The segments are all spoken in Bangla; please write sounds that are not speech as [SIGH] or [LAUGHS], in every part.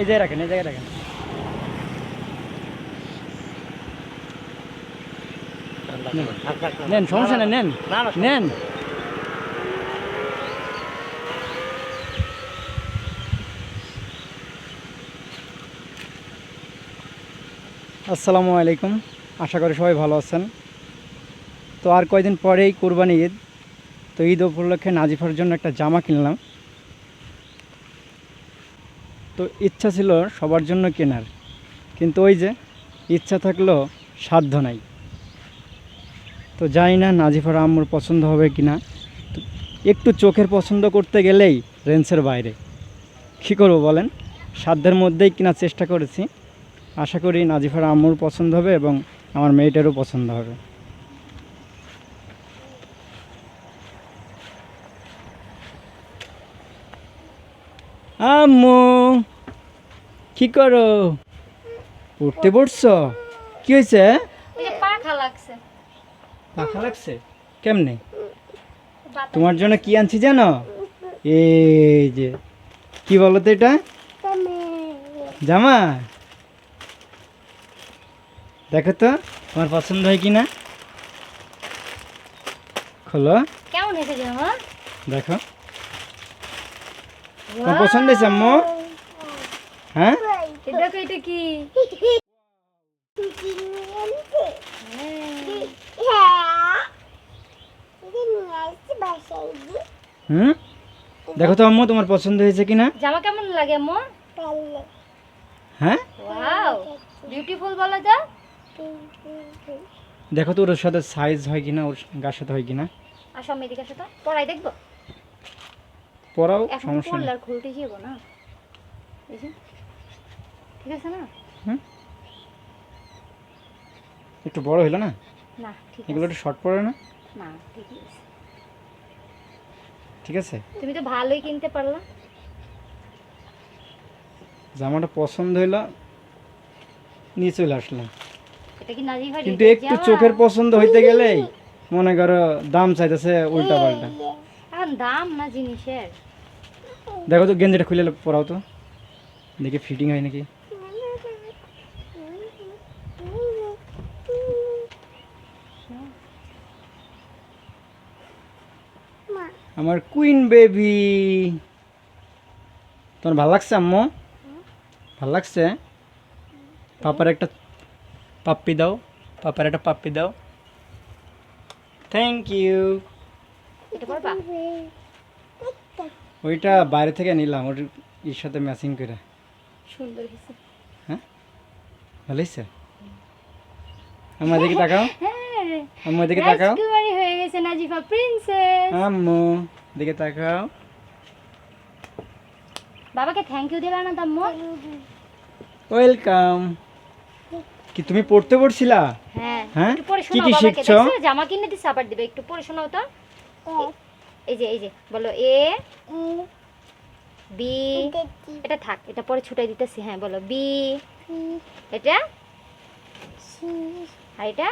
এই জায়গায় রাখেন এই জায়গায় রাখেন। নেন সমস্যা নেই নেন নেন। আসসালামু আলাইকুম আশা করি সবাই ভালো আছেন। তো আর কয়দিন পরেই কোরবানি ঈদ তো ঈদ উপলক্ষে নাজিফার জন্য একটা জামা কিনলাম। তো ইচ্ছা ছিল সবার জন্য কেনার। কিন্তু ওই যে ইচ্ছা থাকলেও সাধ্য নাই। তো জানি না নাজিফার আম্মুর পছন্দ হবে কি না একটু চোখের পছন্দ করতে গেলেই রেঞ্জের বাইরে। কী করব বলেন? সাধ্যের মধ্যেই কেনার চেষ্টা করেছি। আশা করি নাজিফার আম্মুর পছন্দ হবে এবং আমার মেয়েটারও পছন্দ হবে। আম্মু কি করো? উঠতে পড়ছো? কি হয়েছে? পাখা লাগছে। পাখা লাগছে? কেমনে? তোমার জন্য কি আনছি জানো? এই যে কি বলো তো এটা? জামা। দেখো তো তোমার পছন্দ হয় কি না খোলো। কেমন হয়েছে জামা? দেখো। তোমার পছন্দ হয়েছে আম্মু? হ্যাঁ? এটা কি। হুম? দেখো তো আম্মু তোমার পছন্দ হয়েছে কিনা? জামা কেমন লাগে আম্মু? হ্যাঁ? ওয়াও বিউটিফুল বলো তো। দেখো তো ওর সাথে সাইজ হয় কিনা ওর গার সাথে হয় কিনা? আসো আমি এদিকে আসো তো। পড়াই দেখব। পরাও সমস্যা নেই। খুলতে যাব না। এই যে ঠিক আছে না? একটু বড় হলো না? না ঠিক এগুলো একটু শর্ট পড়ে না? না ঠিকই আছে। ঠিক আছে। তুমি তো ভালোই কিনতে পারলা। জামাটা পছন্দ হইল নিয়ে চলে আসলাম। কিন্তু একটু চোখের পছন্দ হইতে গেলেই মনে করো দাম চাইতেছে উল্টা পাল্টা। দাম না জিনিসের? দেখো তো গেঞ্জিটা খুলে পরাও তো। দেখি ফিটিং হয় নাকি। আমার কুইন বেবি তোমার ভালো লাগছে আম্মু? ভালো লাগছে? পাপার একটা পাপ্পি দাও। পাপার একটা পাপ্পি দাও। থ্যাংক ইউ এটা পড়বা ওইটা বাইরে থেকে নিলাম ওর ইর সাথে ম্যাচিং করে। সুন্দর হ্যাঁ? ভালো হয়েছে? আমার দিকে তাকাও। হ্যাঁ আমার দিকে তাকাও। রাজকুমারী হয়ে গেছে নাজিফা প্রিন্সেস আম্মু দিকে তাকাও। বাবাকে থ্যাংক ইউ দিলা না তাম্মু ওয়েলকাম কি তুমি পড়তে পড়ছিলা? হ্যাঁ হ্যাঁ? কি কি শিখছো? জামা কিনে দিছে আবার দিবে একটু পরে শোনাও তো। এই যে এই যে বলো এ বি এটা থাক এটা পরে ছুটাই দিতেছি হ্যাঁ বলো বি এটা? আর এটা?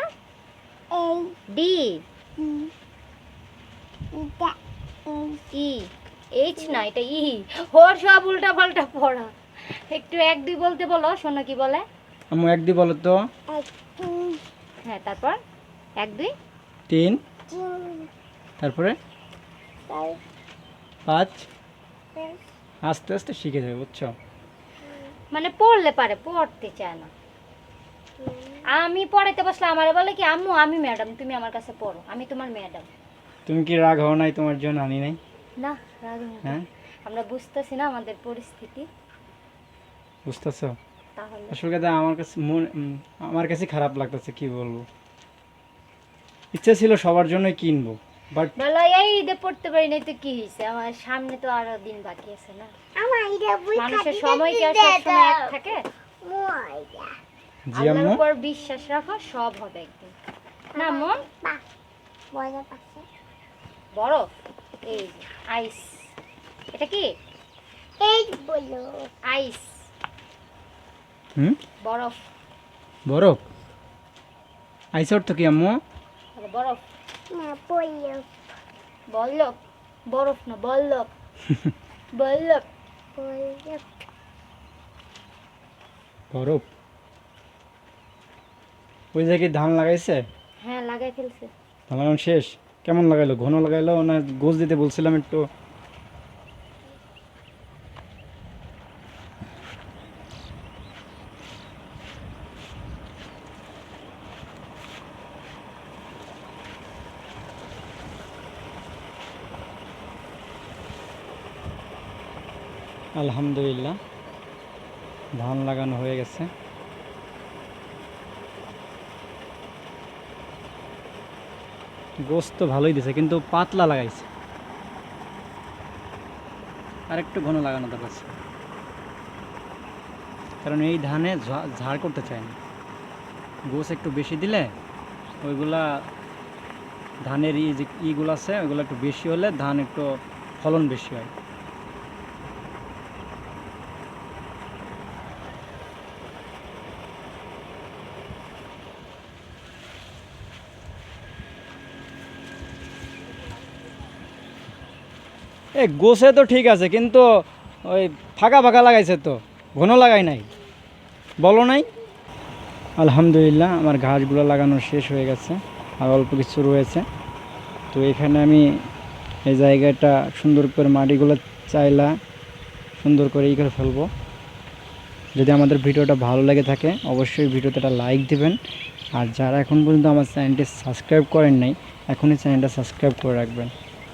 ডি ই এইচ না এটা ই। ওর সব উল্টা পাল্টা পড়া। একটু এক দুই বলতে বলো শোনো কি বলে? আম্মু এক দি বলো তো। হ্যাঁ তারপর? এক দুই? তিন। তারপরে? পাঁচ আস্তে আস্তে শিখে যাবে বুঝছ? মানে পড়লে পারে পড়তে চায় না। আমি পড়াইতে বসলে আমার বলে কি আম্মু আমি ম্যাডাম তুমি আমার কাছে পড়ো আমি তোমার ম্যাডাম। তুমি কি রাগ হও নাই তোমার জন্য আনি নাই? না রাগ হ্যাঁ? আমরা বুঝতেছি না আমাদের পরিস্থিতি। বুঝতেছো? তাহলে। আসল কথা আমার কাছে মন আমার কাছে খারাপ লাগতেছে কি বলব? ইচ্ছা ছিল সবার জন্যই কিনবো। বাট বলো এই ঈদে পড়তে পারি নাই তো কি হয়েছে আমার সামনে তো আরও দিন বাকি আছে না। মানুষের সময় কি আর সবসময় এক থাকে? জি আম্মু? উপর বিশ্বাস রাখো সব হবে একদিন। না মন বরফ এই আইস। এটা কি? আইস। হুম? বরফ। বরফ? আইসর তো কি আম্মু? বরফ। বল্লভ। বরফ না বল্লভ? [LAUGHS] বল্লভ? বরফ? ওই জায়গায় ধান লাগাইছে? হ্যাঁ লাগাই ফেলছে। ধান লাগানো শেষ। কেমন লাগাইলো? ঘন লাগাইলো না গোছ দিতে বলছিলাম একটু? আলহামদুলিল্লাহ, ধান লাগানো হয়ে গেছে। গোস্ত তো ভালোই দিছে, কিন্তু পাতলা লাগাইছে। আর একটু ঘন লাগানো দরকার কারণ এই ধানে ঝাড় করতে চায় না। গোস একটু বেশি দিলে ওইগুলা ধানের ই যে, ইগুলো আছে, ওইগুলো একটু বেশি হলে ধান একটু ফলন বেশি হয়। এ গোছে তো ঠিক আছে, কিন্তু ওই ফাঁকা ফাঁকা লাগাইছে তো ঘন লাগাই নাই। বলো নাই? আলহামদুলিল্লাহ, আমার ঘাসগুলো লাগানো শেষ হয়ে গেছে, আর অল্প কিছু রয়েছে। তো এখানে আমি এই জায়গাটা সুন্দর করে মাটিগুলো চাইলা সুন্দর করে ই করে ফেলব। যদি আমাদের ভিডিওটা ভালো লেগে থাকে, অবশ্যই ভিডিওতে একটা লাইক দিবেন। আর যারা এখন পর্যন্ত আমার চ্যানেলটি সাবস্ক্রাইব করেন নাই, এখনই চ্যানেলটা সাবস্ক্রাইব করে রাখবেন।